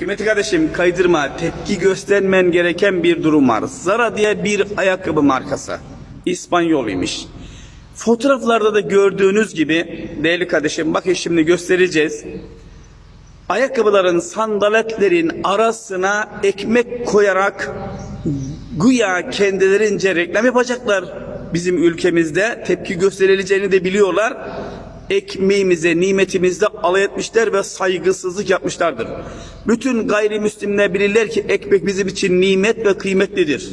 Kıymetli kardeşim kaydırma, tepki göstermen gereken bir durum var. Zara diye bir ayakkabı markası. İspanyoluymuş. Fotoğraflarda da gördüğünüz gibi değerli kardeşim bakın şimdi göstereceğiz. Ayakkabıların, sandaletlerin arasına ekmek koyarak güya kendilerince reklam yapacaklar. Bizim ülkemizde tepki gösterileceğini de biliyorlar. Ekmeğimize, nimetimizde alay etmişler ve saygısızlık yapmışlardır. Bütün gayrimüslimler bilirler ki ekmek bizim için nimet ve kıymetlidir.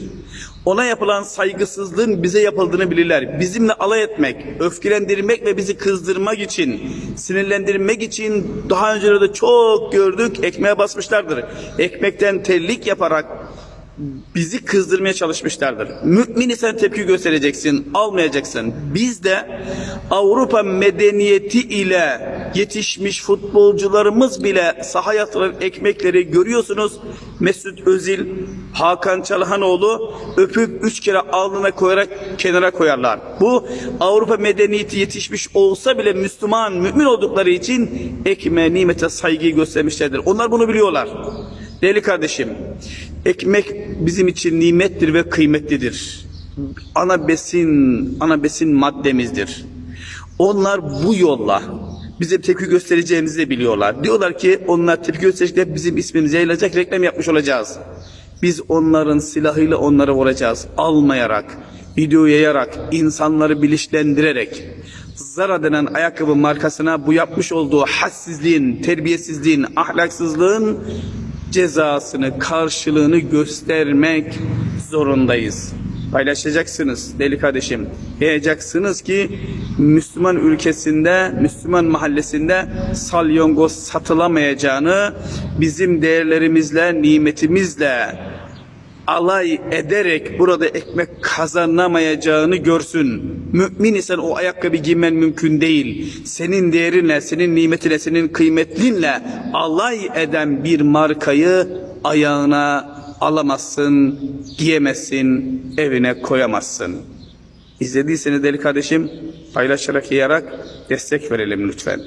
Ona yapılan saygısızlığın bize yapıldığını bilirler. Bizimle alay etmek, öfkelendirmek ve bizi kızdırmak için, sinirlendirmek için daha önce de çok gördük ekmeğe basmışlardır. Ekmekten tellik yaparak bizi kızdırmaya çalışmışlardır. Mümin isen tepki göstereceksin, almayacaksın. Biz de Avrupa medeniyeti ile yetişmiş futbolcularımız bile sahaya atılan ekmekleri görüyorsunuz. Mesut Özil, Hakan Çalhanoğlu öpüp üç kere alnına koyarak kenara koyarlar. Bu Avrupa medeniyeti yetişmiş olsa bile Müslüman, mümin oldukları için ekmeğe, nimete saygıyı göstermişlerdir. Onlar bunu biliyorlar. Değerli kardeşim, ekmek bizim için nimettir ve kıymetlidir. Ana besin, ana besin maddemizdir. Onlar bu yolla bize tepki göstereceğimizi de biliyorlar. Diyorlar ki onlar tepki gösterecekler bizim ismimiz yayılacak reklam yapmış olacağız. Biz onların silahıyla onları vuracağız. Almayarak, video yayarak, insanları bilinçlendirerek. Zara denen ayakkabı markasına bu yapmış olduğu hassizliğin, terbiyesizliğin, ahlaksızlığın cezasını, karşılığını göstermek zorundayız. Paylaşacaksınız deli kardeşim. Yayacaksınız ki Müslüman ülkesinde, Müslüman mahallesinde salyongoz satılamayacağını, bizim değerlerimizle, nimetimizle alay ederek burada ekmek kazanamayacağını görsün. Mümin isen o ayakkabı giymen mümkün değil. Senin değerinle, senin nimetine, senin kıymetlinle alay eden bir markayı ayağına alamazsın, giyemezsin, evine koyamazsın. İzlediyseniz deli kardeşim paylaşarak, yayarak destek verelim lütfen.